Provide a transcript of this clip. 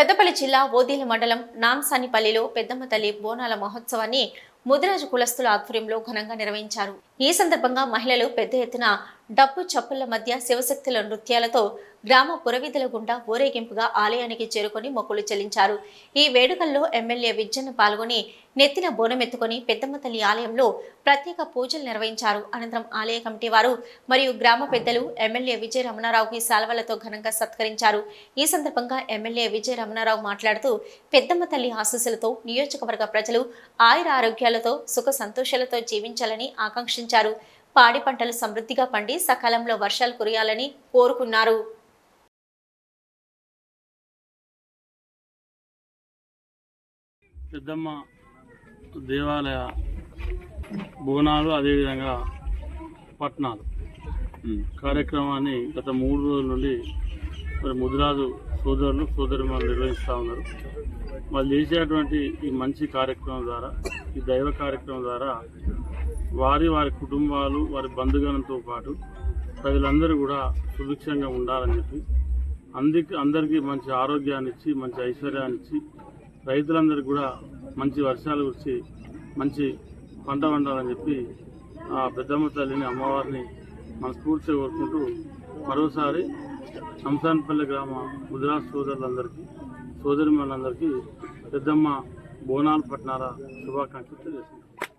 పెద్దపల్లి జిల్లా ఓదీల మండలం నాంసానిపల్లిలో పెద్దమ్మ తల్లి బోనాల మహోత్సవాన్ని ముదిరాజు కులస్తుల ఆధ్వర్యంలో ఘనంగా నిర్వహించారు. ఈ సందర్భంగా మహిళలు పెద్ద ఎత్తున డప్పు చప్పుల మధ్య శివశక్తుల నృత్యాలతో గ్రామ పురవీధుల గుండా ఊరేగింపుగా ఆలయానికి చేరుకొని మొక్కులు చెల్లించారు. ఈ వేడుకల్లో ఎమ్మెల్యే విజ్జన్న పాల్గొని నెత్తిన బోనమెత్తుకొని పెద్దమ్మ తల్లి ఆలయంలో ప్రత్యేక పూజలు నిర్వహించారు. అనంతరం ఆలయ కమిటీ వారు మరియు గ్రామ పెద్దలు ఎమ్మెల్యే విజయ రమణారావుకి సాల్వలతో ఘనంగా సత్కరించారు. ఈ సందర్భంగా ఎమ్మెల్యే విజయ రమణారావు మాట్లాడుతూ పెద్దమ్మ తల్లి ఆశీస్సులతో నియోజకవర్గ ప్రజలు ఆయుర ఆరోగ్యాలతో సుఖ సంతోషాలతో జీవించాలని ఆకాంక్షించారు. పాడి పంటలు సమృద్ధిగా పండి సకాలంలో వర్షాలు కురియాలని కోరుకున్నారు. పెద్దమ్మ దేవాలయ బోనాలు అదేవిధంగా పట్నాలు కార్యక్రమాన్ని గత మూడు రోజుల నుండి మరి ముదిరాజు సోదరులు సోదరిమణులు నిర్వహిస్తూ ఉన్నారు. వాళ్ళు చేసేటువంటి ఈ మంచి కార్యక్రమం ద్వారా ఈ దైవ కార్యక్రమం ద్వారా వారి వారి కుటుంబాలు వారి బంధుగణంతో పాటు ప్రజలందరూ కూడా సుభిక్షంగా ఉండాలని చెప్పి అందుకే అందరికీ మంచి ఆరోగ్యాన్ని ఇచ్చి మంచి ఐశ్వర్యాన్ని ఇచ్చి రైతులందరికీ కూడా మంచి వర్షాలు వచ్చి మంచి పంట వండాలని చెప్పి ఆ పెద్దమ్మ తల్లిని అమ్మవారిని మనస్ఫూర్తిగా కోరుకుంటూ మరోసారి శంసాన్పల్లి గ్రామ గుజరాత్ సోదరులందరికీ సోదరిమణులందరికీ పెద్దమ్మ బోనాలు పట్నాల శుభాకాంక్షలు తెలియజేస్తున్నాను